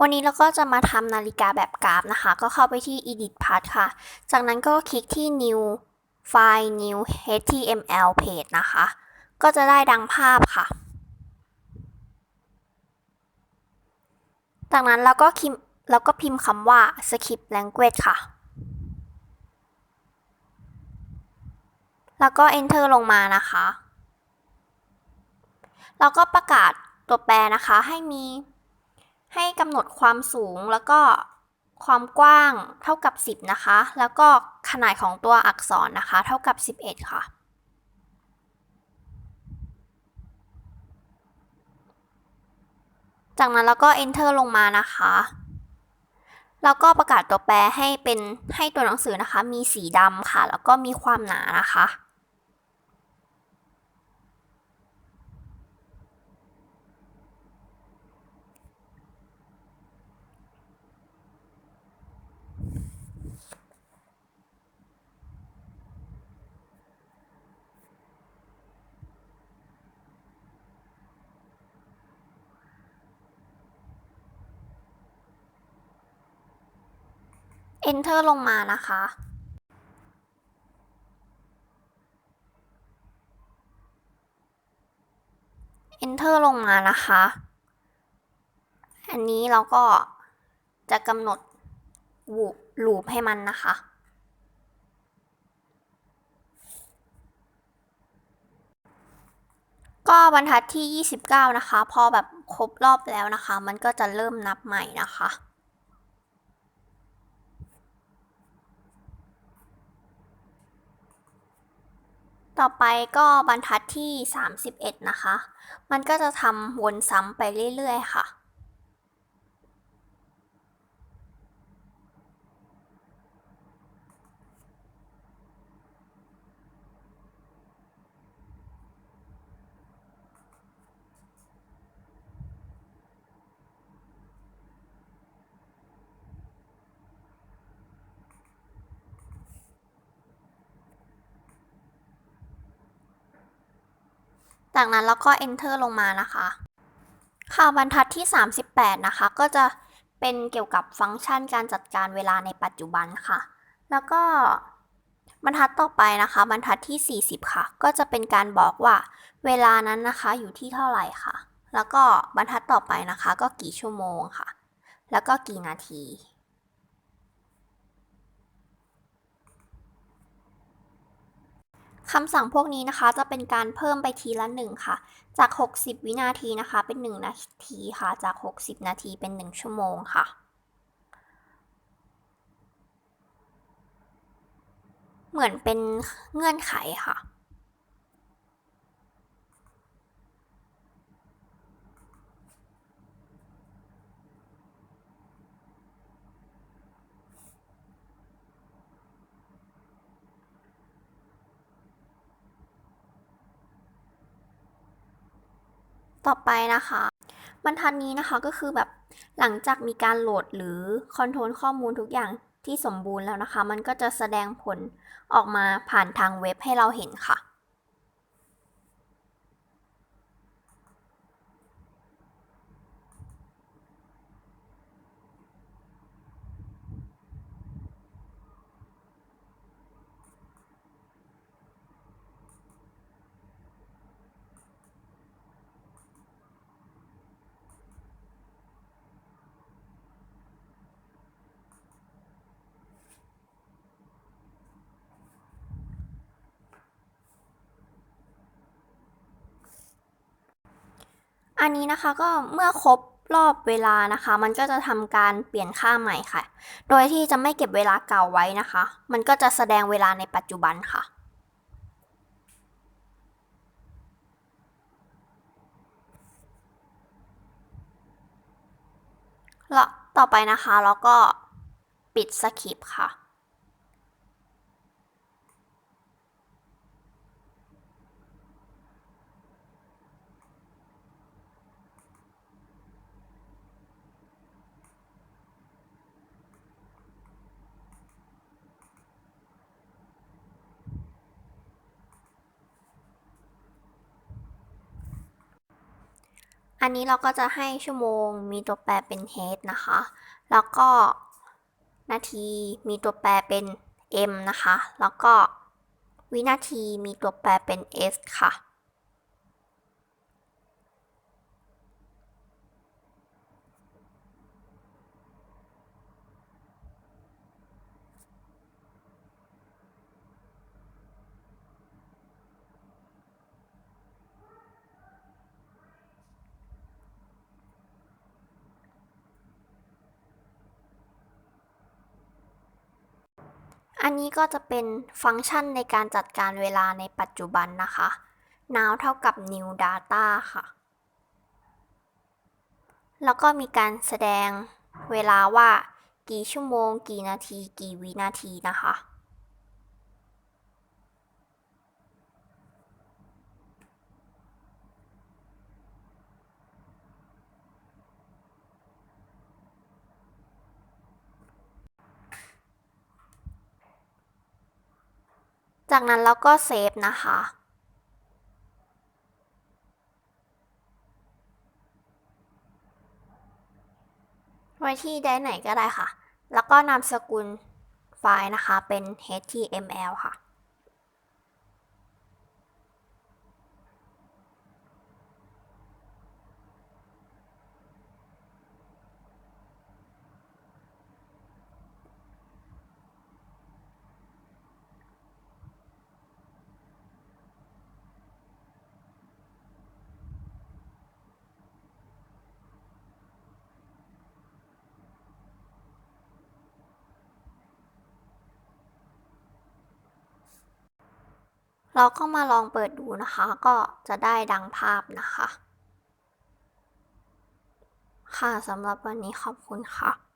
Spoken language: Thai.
วันนี้เราก็จะมาทำนาฬิกาแบบกราฟนะคะ ก็เข้าไปที่ edit part ค่ะ จากนั้นก็คลิกที่ new file new html page นะคะ ก็จะได้ดังภาพค่ะ จากนั้นเราก็พิมพ์เราก็พิมพ์คำว่า script language ค่ะ แล้วก็ enter ลงมานะคะ แล้วก็ประกาศตัวแปรนะคะให้มี ให้กำหนดความสูงแล้วก็ความกว้างเท่ากับ 10 นะคะ แล้วก็ขนาดของตัวอักษรนะคะ เท่ากับ 11 ค่ะ จากนั้นเราก็ enter ลงมานะคะ แล้วก็ประกาศตัวแปรให้เป็นให้ตัวหนังสือนะคะ มีสีดำค่ะ แล้วก็มีความหนานะคะ enter ลงมานะคะ enter ลงมานะคะ อันนี้เราก็จะกำหนดวูลูปให้มันนะคะก็บรรทัดที่ 29 นะคะ พอแบบครบรอบแล้วนะคะ มันก็จะเริ่มนับใหม่นะคะ ต่อไปก็บรรทัดที่ 31 นะคะ มันก็จะทำวนซ้ำไปเรื่อยๆ ค่ะ จากนั้นเราก็ enter ลงมานะคะ ค่ะบรรทัดที่ 38 นะคะ ก็จะเป็นเกี่ยวกับฟังก์ชันการจัดการเวลาในปัจจุบันค่ะ แล้วก็บรรทัดต่อไปนะคะ บรรทัดที่ 40 ค่ะ ก็จะเป็นการบอกว่าเวลานั้นนะคะอยู่ที่เท่าไหร่ค่ะ แล้วก็บรรทัดต่อไปนะคะ ก็กี่ชั่วโมงค่ะ แล้วก็กี่นาที คำสั่งพวกนี้นะคะจะเป็นการเพิ่มไปทีละหนึ่งค่ะ จาก 60 วินาทีนะคะ เป็น 1 นาทีค่ะ จาก 60 นาทีเป็น 1 ชั่วโมงค่ะเหมือนเป็นเงื่อนไขค่ะ ต่อไปนะคะ บรรทัดนี้นะคะก็คือแบบหลังจากมีการโหลดหรือคอนโทรลข้อมูลทุกอย่างที่สมบูรณ์แล้วนะคะ มันก็จะแสดงผลออกมาผ่านทางเว็บให้เราเห็นค่ะ อันนี้นะคะก็เมื่อครบรอบเวลานะคะ มันก็จะทำการเปลี่ยนค่าใหม่ค่ะ โดยที่จะไม่เก็บเวลาเก่าไว้นะคะ มันก็จะแสดงเวลาในปัจจุบันค่ะแล้วต่อไปนะคะเราก็ปิดสคริปต์ค่ะ อันนี้เราก็จะให้ชั่วโมงมีตัวแปรเป็น h นะคะ แล้วก็นาทีมีตัวแปรเป็น m นะคะ แล้วก็วินาทีมีตัวแปรเป็น s ค่ะ อันนี้ก็จะเป็นฟังก์ชันในการจัดการเวลาในปัจจุบันนะคะ now เท่ากับ new data ค่ะ แล้วก็มีการแสดงเวลาว่ากี่ชั่วโมง กี่นาที กี่วินาทีนะคะ จากนั้นเราก็เซฟนะคะ ไว้ที่ได้ไหนก็ได้ค่ะ แล้วก็นามสกุลไฟล์นะคะเป็น html ค่ะ เราก็มาลองเปิดดูนะคะ ก็จะได้ดังภาพนะคะ ค่ะสำหรับวันนี้ขอบคุณค่ะ